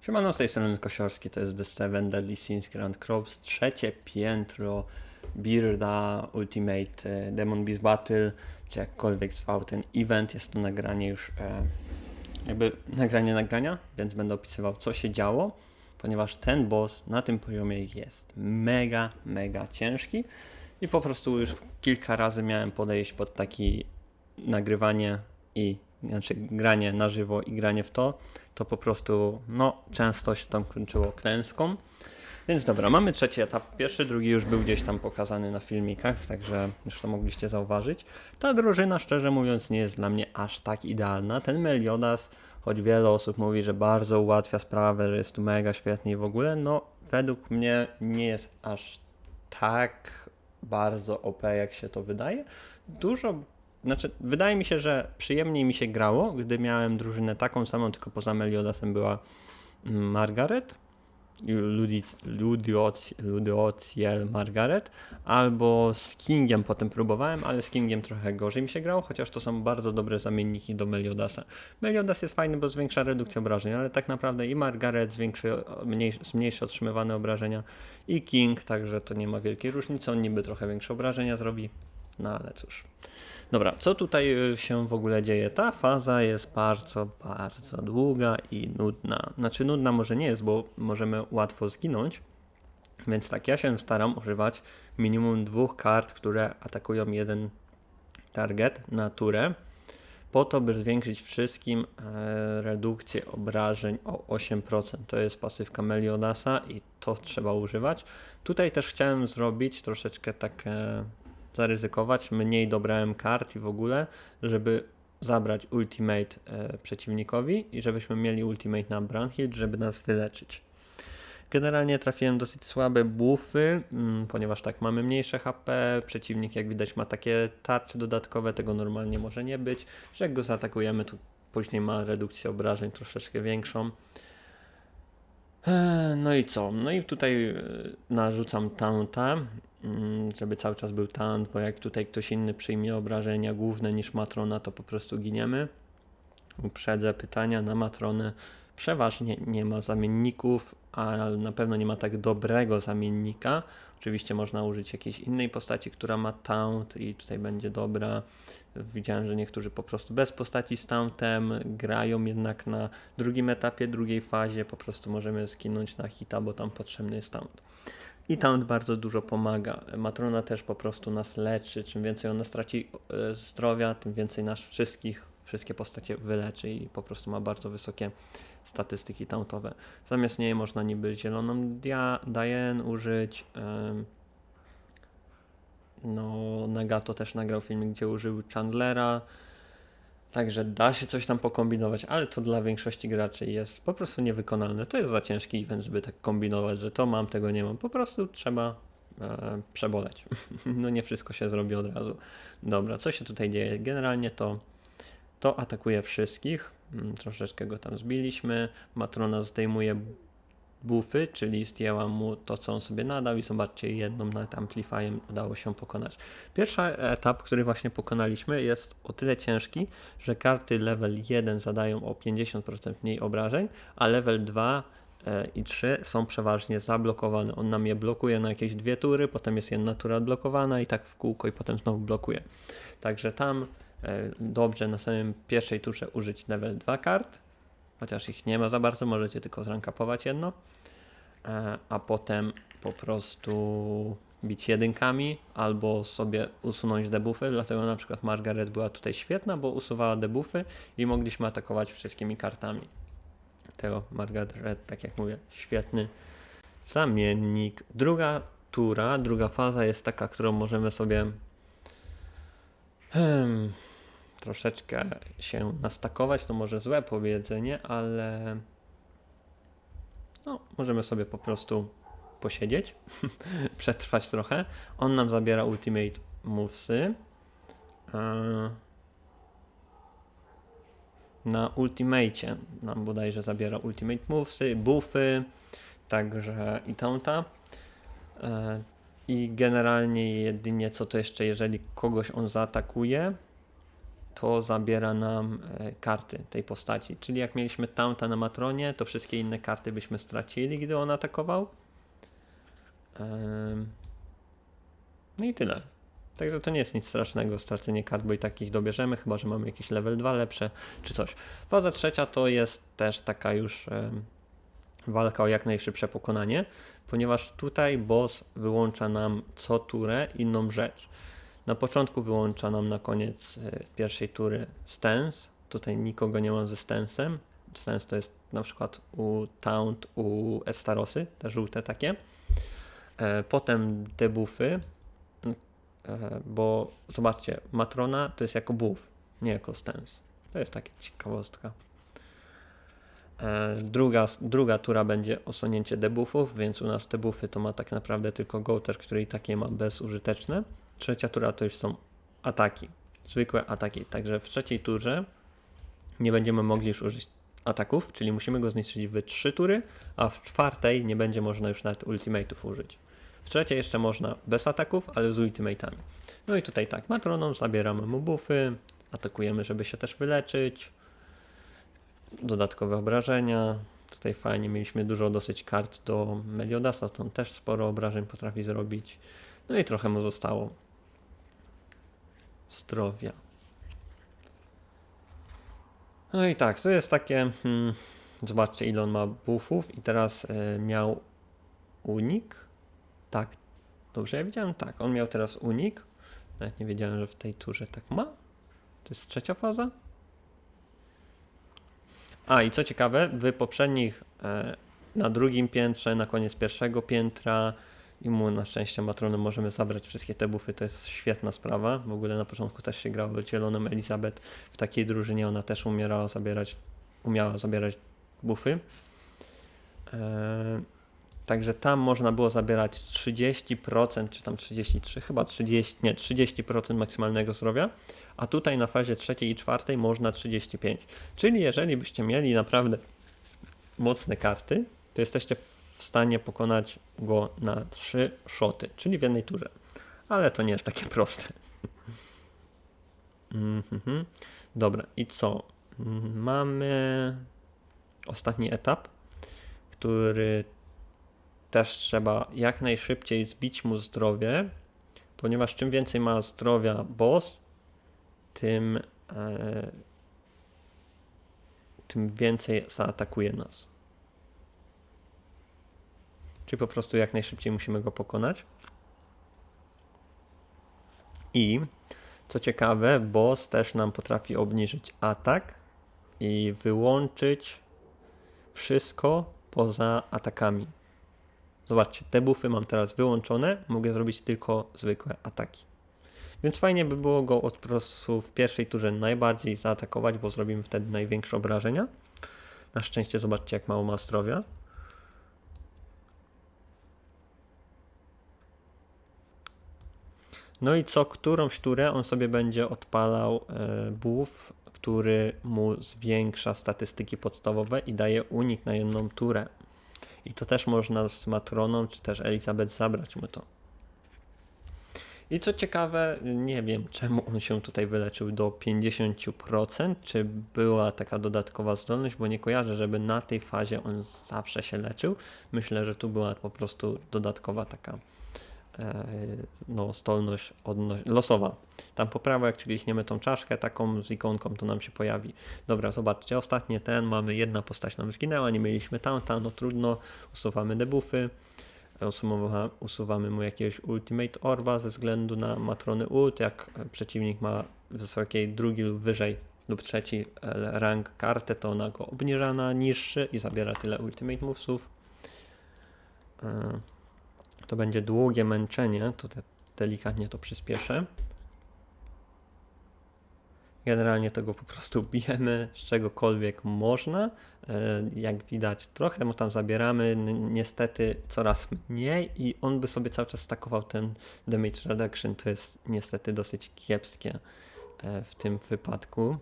Siemano, z tej strony Kosiorski, to jest The Seven Deadly Sins Grand Crops, trzecie piętro Bearda Ultimate e, Demon Beast Battle, czy jakkolwiek zwał ten event, jest to nagranie już, e, jakby nagranie nagrania, więc będę opisywał co się działo, ponieważ ten boss na tym poziomie jest mega, mega ciężki i po prostu już kilka razy miałem podejść pod taki nagrywanie i znaczy granie na żywo i granie w to, to po prostu no często się tam kończyło klęską. Więc dobra, mamy trzeci etap. Pierwszy, drugi już był gdzieś tam pokazany na filmikach, także już to mogliście zauważyć. Ta drużyna, szczerze mówiąc, nie jest dla mnie aż tak idealna. Ten Meliodas, choć wiele osób mówi, że bardzo ułatwia sprawę, że jest tu mega świetnie i w ogóle, no według mnie nie jest aż tak bardzo OP, jak się to wydaje. Dużo znaczy, wydaje mi się, że przyjemniej mi się grało, gdy miałem drużynę taką samą, tylko poza Meliodasem była mm, Margaret, Ludiociel Margaret, albo z Kingiem potem próbowałem, ale z Kingiem trochę gorzej mi się grało, chociaż to są bardzo dobre zamienniki do Meliodasa. Meliodas jest fajny, bo zwiększa redukcję obrażeń, ale tak naprawdę i Margaret zwiększy, mniej, zmniejszy otrzymywane obrażenia i King, także to nie ma wielkiej różnicy, on niby trochę większe obrażenia zrobi, no ale cóż. Dobra, co tutaj y, się w ogóle dzieje? Ta faza jest bardzo, bardzo długa i nudna. Znaczy nudna może nie jest, bo możemy łatwo zginąć. Więc tak, ja się staram używać minimum dwóch kart, które atakują jeden target na turę, po to, by zwiększyć wszystkim e, redukcję obrażeń o 8%. To jest pasywka Meliodasa i to trzeba używać. Tutaj też chciałem zrobić troszeczkę takie zaryzykować, mniej dobrałem kart i w ogóle, żeby zabrać ultimate e, przeciwnikowi i żebyśmy mieli ultimate na Brunhild, żeby nas wyleczyć. Generalnie trafiłem dosyć słabe buffy, mm, ponieważ tak mamy mniejsze HP, przeciwnik jak widać ma takie tarcze dodatkowe, tego normalnie może nie być, że jak go zaatakujemy to później ma redukcję obrażeń troszeczkę większą. E, no i co? No i tutaj e, narzucam taunta, żeby cały czas był taunt, bo jak tutaj ktoś inny przyjmie obrażenia główne niż matrona, to po prostu giniemy. Uprzedzę pytania na matronę. Przeważnie nie ma zamienników, ale na pewno nie ma tak dobrego zamiennika. Oczywiście można użyć jakiejś innej postaci, która ma taunt i tutaj będzie dobra. Widziałem, że niektórzy po prostu bez postaci z tauntem grają jednak na drugim etapie, drugiej fazie. Po prostu możemy skinąć na hita, bo tam potrzebny jest taunt. I taunt bardzo dużo pomaga. Matrona też po prostu nas leczy. Czym więcej ona straci e, zdrowia, tym więcej nas wszystkich, wszystkie postacie wyleczy i po prostu ma bardzo wysokie statystyki tauntowe. Zamiast niej można niby zieloną dia, Diane użyć. No, Nagato też nagrał film, gdzie użył Chandlera. Także da się coś tam pokombinować, ale to dla większości graczy jest po prostu niewykonalne. To jest za ciężki event, żeby tak kombinować, że to mam, tego nie mam. Po prostu trzeba e, przeboleć. no nie wszystko się zrobi od razu. Dobra, co się tutaj dzieje? Generalnie to to atakuje wszystkich. Mm, troszeczkę go tam zbiliśmy. Matrona zdejmuje buffy, czyli zdjęła mu to, co on sobie nadał i zobaczcie, jedną nad amplifyem udało się pokonać. Pierwszy etap, który właśnie pokonaliśmy jest o tyle ciężki, że karty level 1 zadają o 50% mniej obrażeń, a level 2 e, i 3 są przeważnie zablokowane. On nam je blokuje na jakieś dwie tury, potem jest jedna tura odblokowana i tak w kółko i potem znowu blokuje. Także tam E, dobrze na samym pierwszej turze użyć level 2 kart, chociaż ich nie ma za bardzo, możecie tylko zrankapować jedno, e, a potem po prostu bić jedynkami albo sobie usunąć debuffy, dlatego na przykład Margaret była tutaj świetna, bo usuwała debuffy i mogliśmy atakować wszystkimi kartami. Tego Margaret, tak jak mówię, świetny zamiennik. Druga tura, druga faza jest taka, którą możemy sobie hmm, troszeczkę się nastakować, to może złe powiedzenie, ale no, możemy sobie po prostu posiedzieć, przetrwać trochę. On nam zabiera ultimate movesy. Na ultimate nam bodajże zabiera ultimate movesy, buffy, także i taunta. E, I generalnie jedynie co to jeszcze, jeżeli kogoś on zaatakuje, to zabiera nam e, karty tej postaci. Czyli jak mieliśmy Taunta na Matronie, to wszystkie inne karty byśmy stracili, gdy on atakował. No i tyle. Także to nie jest nic strasznego, stracenie kart, bo i takich dobierzemy, chyba że mamy jakieś level 2 lepsze, czy coś. Faza trzecia to jest też taka już walka o jak najszybsze pokonanie, ponieważ tutaj boss wyłącza nam co turę inną rzecz. Na początku wyłącza nam na koniec e, pierwszej tury stance. Tutaj nikogo nie mam ze stensem. Stance to jest na przykład u Taunt, u Estarosy, te żółte takie. E, Potem debuffy, e, bo zobaczcie, Matrona to jest jako buff, nie jako stance. To jest taka ciekawostka. Druga, druga tura będzie osunięcie debuffów, więc u nas debuffy to ma tak naprawdę tylko Gouter, który i takie ma bezużyteczne. Trzecia tura to już są ataki, zwykłe ataki. Także w trzeciej turze nie będziemy mogli już użyć ataków, czyli musimy go zniszczyć w trzy tury, a w czwartej nie będzie można już nawet ultimate'ów użyć. W trzeciej jeszcze można bez ataków, ale z ultimate'ami. No i tutaj tak, Matroną zabieramy mu buffy, atakujemy, żeby się też wyleczyć, dodatkowe obrażenia. Tutaj fajnie, mieliśmy dużo dosyć kart do Meliodasa, to on też sporo obrażeń potrafi zrobić. No i trochę mu zostało zdrowia. No i tak, to jest takie. Hmm, zobaczcie, ile on ma buffów. I teraz e, miał unik. Tak, dobrze ja widziałem? Tak, on miał teraz unik. Nawet nie wiedziałem, że w tej turze tak ma. To jest trzecia faza. A i co ciekawe, w poprzednich, e, na drugim piętrze, na koniec pierwszego piętra, i mu na szczęście matronem możemy zabrać wszystkie te bufy, to jest świetna sprawa. W ogóle na początku też się grało zieloną Elizabeth w takiej drużynie, ona też umierała zabierać, umiała zabierać bufy. Eee, także tam można było zabierać 30%, czy tam 33, chyba 30, nie, 30% maksymalnego zdrowia, a tutaj na fazie trzeciej i czwartej można 35. Czyli jeżeli byście mieli naprawdę mocne karty, to jesteście w stanie pokonać go na trzy szoty, czyli w jednej turze. Ale to nie jest takie proste. Mhm. Dobra, i co? Mamy ostatni etap, który też trzeba jak najszybciej zbić mu zdrowie, ponieważ czym więcej ma zdrowia boss, tym, e, tym więcej zaatakuje nas. Czyli po prostu jak najszybciej musimy go pokonać. I co ciekawe, boss też nam potrafi obniżyć atak i wyłączyć wszystko poza atakami. Zobaczcie, te buffy mam teraz wyłączone, mogę zrobić tylko zwykłe ataki. Więc fajnie by było go od prostu w pierwszej turze najbardziej zaatakować, bo zrobimy wtedy największe obrażenia. Na szczęście zobaczcie jak mało ma zdrowia. No i co którąś turę on sobie będzie odpalał e, buff, który mu zwiększa statystyki podstawowe i daje unik na jedną turę. I to też można z Matroną czy też Elizabeth zabrać mu to. I co ciekawe, nie wiem czemu on się tutaj wyleczył do 50%, czy była taka dodatkowa zdolność, bo nie kojarzę, żeby na tej fazie on zawsze się leczył. Myślę, że tu była po prostu dodatkowa taka no, zdolność losowa. Tam po prawo, jak klikniemy tą czaszkę taką z ikonką, to nam się pojawi. Dobra, zobaczcie, ostatnie ten, mamy jedna postać nam zginęła, nie mieliśmy tamta, no trudno, usuwamy debuffy, usuwa, usuwamy mu jakiegoś ultimate orba ze względu na matrony ult, jak przeciwnik ma wysokiej drugi lub wyżej lub trzeci e, rank kartę, to ona go obniża na niższy i zabiera tyle ultimate movesów. E, to będzie długie męczenie, to te, delikatnie to przyspieszę. Generalnie tego po prostu bijemy z czegokolwiek można. E, Jak widać, trochę mu tam zabieramy, niestety coraz mniej i on by sobie cały czas stakował ten damage reduction. To jest niestety dosyć kiepskie e, w tym wypadku.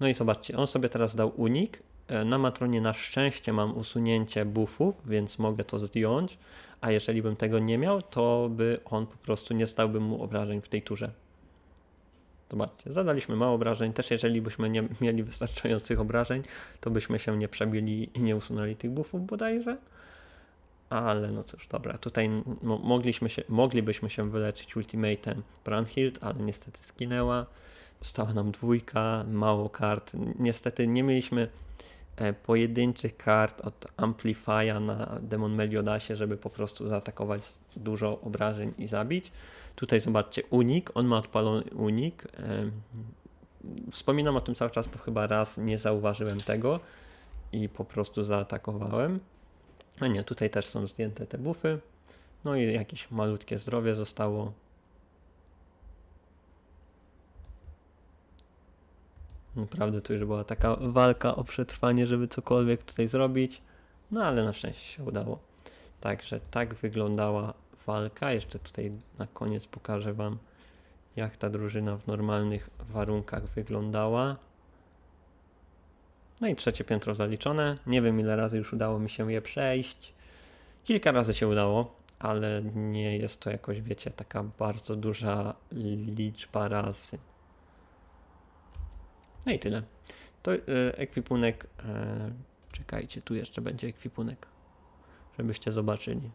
No i zobaczcie, on sobie teraz dał unik. E, Na Matronie na szczęście mam usunięcie buffów, więc mogę to zdjąć. A jeżeli bym tego nie miał, to by on po prostu nie zdałby mu obrażeń w tej turze. Zobaczcie, zadaliśmy mało obrażeń. Też jeżeli byśmy nie mieli wystarczających obrażeń, to byśmy się nie przebili i nie usunęli tych buffów bodajże. Ale no cóż, dobra, tutaj mo mogliśmy się, moglibyśmy się wyleczyć ultimatem Brunhild, ale niestety skinęła. Została nam dwójka, mało kart. Niestety nie mieliśmy pojedynczych kart od Amplifya na Demon Meliodasie, żeby po prostu zaatakować dużo obrażeń i zabić. Tutaj zobaczcie unik, on ma odpalony unik. Em, Wspominam o tym cały czas, bo chyba raz nie zauważyłem tego i po prostu zaatakowałem. A nie, tutaj też są zdjęte te bufy. No i jakieś malutkie zdrowie zostało. Naprawdę to już była taka walka o przetrwanie, żeby cokolwiek tutaj zrobić. No ale na szczęście się udało. Także tak wyglądała walka. Jeszcze tutaj na koniec pokażę Wam, jak ta drużyna w normalnych warunkach wyglądała. No i trzecie piętro zaliczone. Nie wiem ile razy już udało mi się je przejść. Kilka razy się udało, ale nie jest to jakoś, wiecie, taka bardzo duża liczba razy. No i tyle. To y, ekwipunek. E, czekajcie, tu jeszcze będzie ekwipunek, żebyście zobaczyli.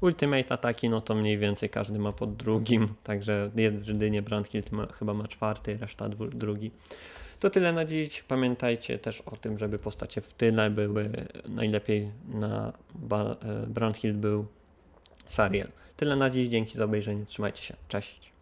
Ultimate ataki, no to mniej więcej każdy ma pod drugim, także jedynie Brandhild ma, chyba ma czwarty, reszta dwu, drugi. To tyle na dziś. Pamiętajcie też o tym, żeby postacie w tyle były. Najlepiej na e, Brandhild był Sariel. Tyle na dziś. Dzięki za obejrzenie. Trzymajcie się. Cześć.